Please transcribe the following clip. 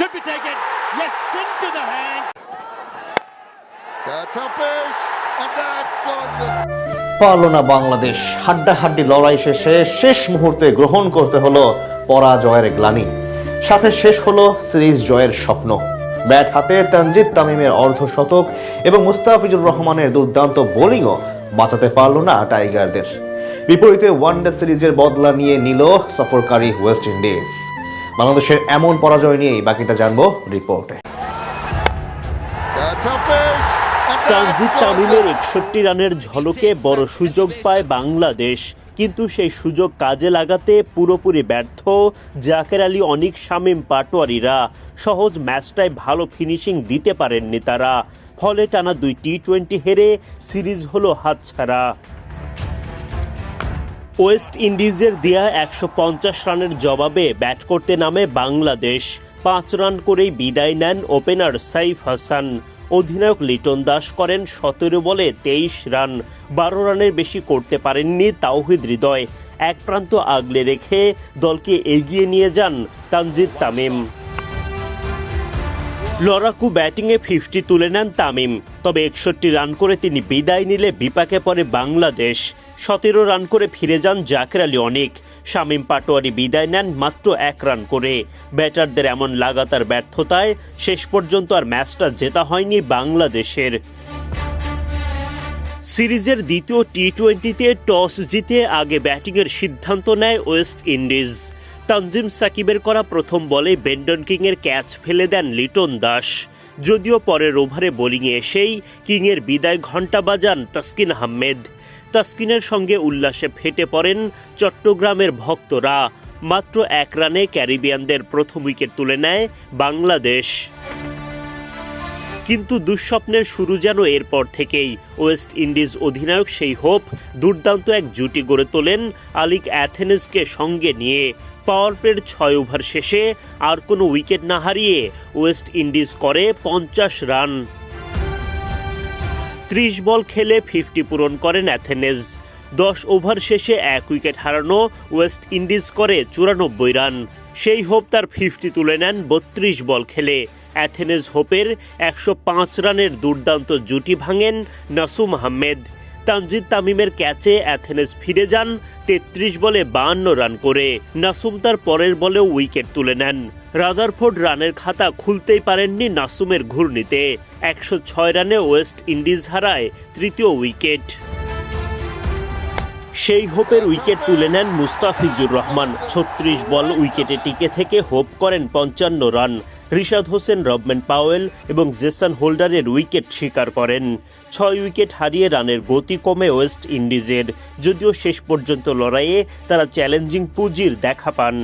Should be taken. Yes, into the hands. That's up fish, and that's gone. পারল না বাংলাদেশ হাড্ডাহাড্ডি লড়াই শেষে শেষ মুহূর্তে গ্রহণ করতে হলো পরাজয়ের গ্লানি সাথে শেষ হলো সিরিজ জয়ের স্বপ্ন ব্যাট হাতে তানজিদ তামিমের অর্ধশতক এবং মুস্তাফিজুর রহমানের দুর্দান্ত বোলিংও বাঁচাতে পারল না টাইগারদের বিপরীতে ওয়ানডে সিরিজের বদলা নিয়ে নিল সফরকারী ওয়েস্ট ইন্ডিজ বাংলাদেশের এমন পরাজয় নিয়েই বাকিটা জানব রিপোর্টে। That's তামিমের একষট্টি রানের ঝলকে বড় সুযোগ পায় বাংলাদেশ। কিন্তু সেই সুযোগ কাজে লাগাতে পুরোপুরি ব্যর্থ জাকের আলী অনিক শামীম পাটোয়ারিরা। সহজ ম্যাচটায় ভালো ফিনিশিং দিতে পারেননি তারা। ফলে টানা দুই টি টোয়েন্টি হেরে সিরিজ হলো হাতছাড়া। ওয়েস্ট ইন্ডিজের দেয়া একশো পঞ্চাশ রানের জবাবে ব্যাট করতে নামে বাংলাদেশ। পাঁচ রান করেই বিদায় নেন ওপেনার সাইফ হাসান। অধিনায়ক লিটন দাস করেন সতেরো বলে তেইশ রান। বারো রানের বেশি করতে পারেননি তাওহিদ হৃদয়। এক প্রান্ত আগলে রেখে দলকে এগিয়ে নিয়ে যান তানজিদ তামিম। লড়াকু ব্যাটিংয়ে ফিফটি তুলে নেন তামিম। তবে একষট্টি রান করে তিনি বিদায় নিলে বিপাকে পড়ে বাংলাদেশ। সতেরো রান করে ফিরে যান জাকের আলী অনেক। শামীম পাটোয়ারি বিদায় নেন মাত্র এক রান করে। ব্যাটারদের এমন লাগাতার ব্যর্থতায় শেষ পর্যন্ত আর ম্যাচটা জেতা হয়নি বাংলাদেশের। সিরিজের দ্বিতীয় টি টোয়েন্টিতে টস জিতে আগে ব্যাটিংয়ের সিদ্ধান্ত নেয় ওয়েস্ট ইন্ডিজ। তানজিম সাকিবের করা প্রথম বলে বেন্ডন কিংয়ের ক্যাচ ফেলে দেন লিটন দাস। যদিও পরের ওভারে বোলিংয়ে এসেই কিংয়ের বিদায় ঘণ্টা বাজান তাসকিন আহমেদ। তাসকিনের সঙ্গে উল্লাসে ফেটে পড়েন চট্টগ্রামের ভক্তরা। মাত্র এক রানে ক্যারিবিয়ানদের প্রথম উইকেট তুলে নেয় বাংলাদেশ। কিন্তু দুঃস্বপ্নের শুরু যেন এরপর থেকেই। ওয়েস্ট ইন্ডিজ অধিনায়ক সেই হোপ দুর্দান্ত এক জুটি গড়ে তোলেন আলিক অ্যাথেনেসকে সঙ্গে নিয়ে। পাওয়ার প্লের ছয় ওভার শেষে আর কোনো উইকেট না হারিয়ে ওয়েস্ট ইন্ডিজ করে পঞ্চাশ রান। ত্রিশ বল খেলে ফিফটি পূরণ করেন অ্যাথেনেস। দশ ওভার শেষে এক উইকেট হারানো ওয়েস্ট ইন্ডিজ করে চুরানব্বই রান। সেই হোপ তার ফিফটি তুলে নেন বত্রিশ বল খেলে। অ্যাথেনেস হোপের একশো পাঁচ রানের দুর্দান্ত জুটি ভাঙেন নাসুম আহমেদ। তানজিদ তামিমের ক্যাচে অ্যাথেনেস ফিরে যান, তেত্রিশ বলে বাহান্ন রান করে। নাসুম তার পরের বলেও উইকেট তুলে নেন। রাদারফোর্ড রানের খাতা খুলতেই পারেননি নাসুমের ঘূর্ণিতে। একশো ছয় রানে ওয়েস্ট ইন্ডিজ হারায় তৃতীয় উইকেট। সেই হোপের উইকেট তুলে নেন মুস্তাফিজুর রহমান। ছত্রিশ বল উইকেটে টিকে থেকে হোপ করেন পঞ্চান্ন run. Rishad Hossain, Rovman Powell এবং জেসন হোল্ডারের উইকেট শিকার করেন। ছয় উইকেট হারিয়ে রানের গতি কমে ওয়েস্ট ইন্ডিজের। যদিও শেষ পর্যন্ত লড়াইয়ে তারা চ্যালেঞ্জিং পুঁজির দেখা পান।